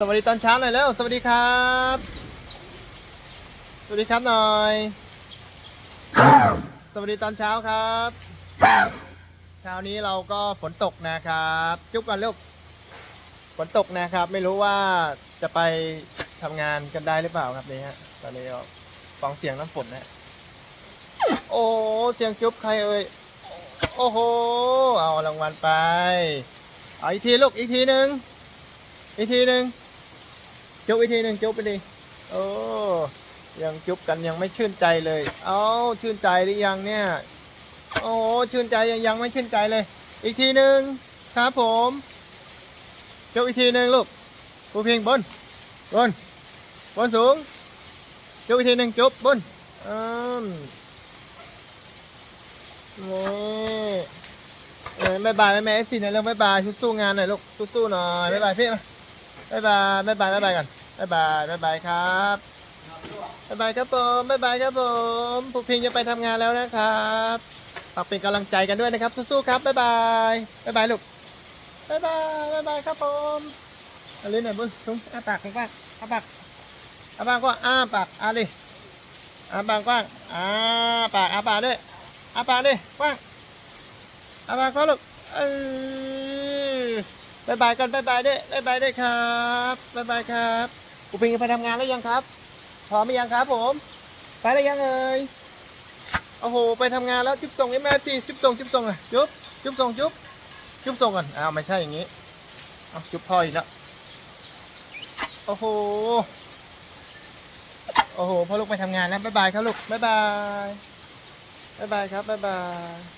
สวัสดีตอนเช้าหน่อยแล้ว สวัสดีครับ สวัสดีครับหน่อย สวัสดีตอนเช้าครับ เช้านี้เราก็ฝนตกนะครับ จุ๊บกันลูกฝนตกนะครับ ไม่รู้ว่าจะไปทำงานกันได้หรือเปล่าครับนี่ฮะตอนนี้ก็ฟังเสียงน้ำฝนนะโอ้เสียงจุ๊บใครเอ่ยโอ้โห เอารางวัลไปเอาอีกทีลูกอีกทีหนึ่งอีกทีหนึ่ง จุ๊บอีกทีหนึ่งจุ๊บไปดิโอ้ยังจุ๊บกันยังไม่ชื่นใจเลยเอาชื่นใจหรือยังเนี่ยโอ้ชื่นใจยังยังไม่ชื่นใจเลย อีกทีหนึ่งครับผมจุ๊บอีกทีหนึ่งลูกผู้เพียงบนบนบนสูงจุ๊บอีกทีหนึ่งจุ๊บบนอืมนี่เออบายบายแม่แม่เอฟซีหน่อยเร็วบายบายสู้ๆงานหน่อยลูกสู้ๆหน่อยบายบายพี่มาบายบายบายบายบายบายกัน บายบายบายบายครับบายบายครับผมบายบายครับผมผูกพิงจะไปทำงานแล้วนะครับฝากเป็นกำลังใจกันด้วยนะครับสู้ๆครับบายบายบายบายลูกบายบายบายบายครับผมอาลิ้นหน่อยบุ้งซุ้มอาปากกว้างอาปากอาปากกว้างอ้าปากอาดิอาปากกว้างอ้าปากอาปากด้วยอาปากดิกว้างอาปากกว้างลูกเออบายบายกันบายบายด้วยบายบายด้วยครับบายบายครับ ปูปิงไปทำงานแล้วยังครับ พร้อมหรือยังครับผม ไปแล้วยังเอ่ยโอ้โห ไปทำงานแล้ว จุ๊บส่งให้แม่สิจุ๊บส่งจุ๊บส่งอะจุ๊บจุ๊บส่งจุ๊บจุ๊บส่งก่อนอ้าวไม่ใช่อย่างนี้เอาจุ๊บพ่ออีกแล้วโอ้โหโอ้โหพ่อลูกไปทำงานแล้วบายบายครับลูกบ๊ายบายบ๊ายบายครับบายบาย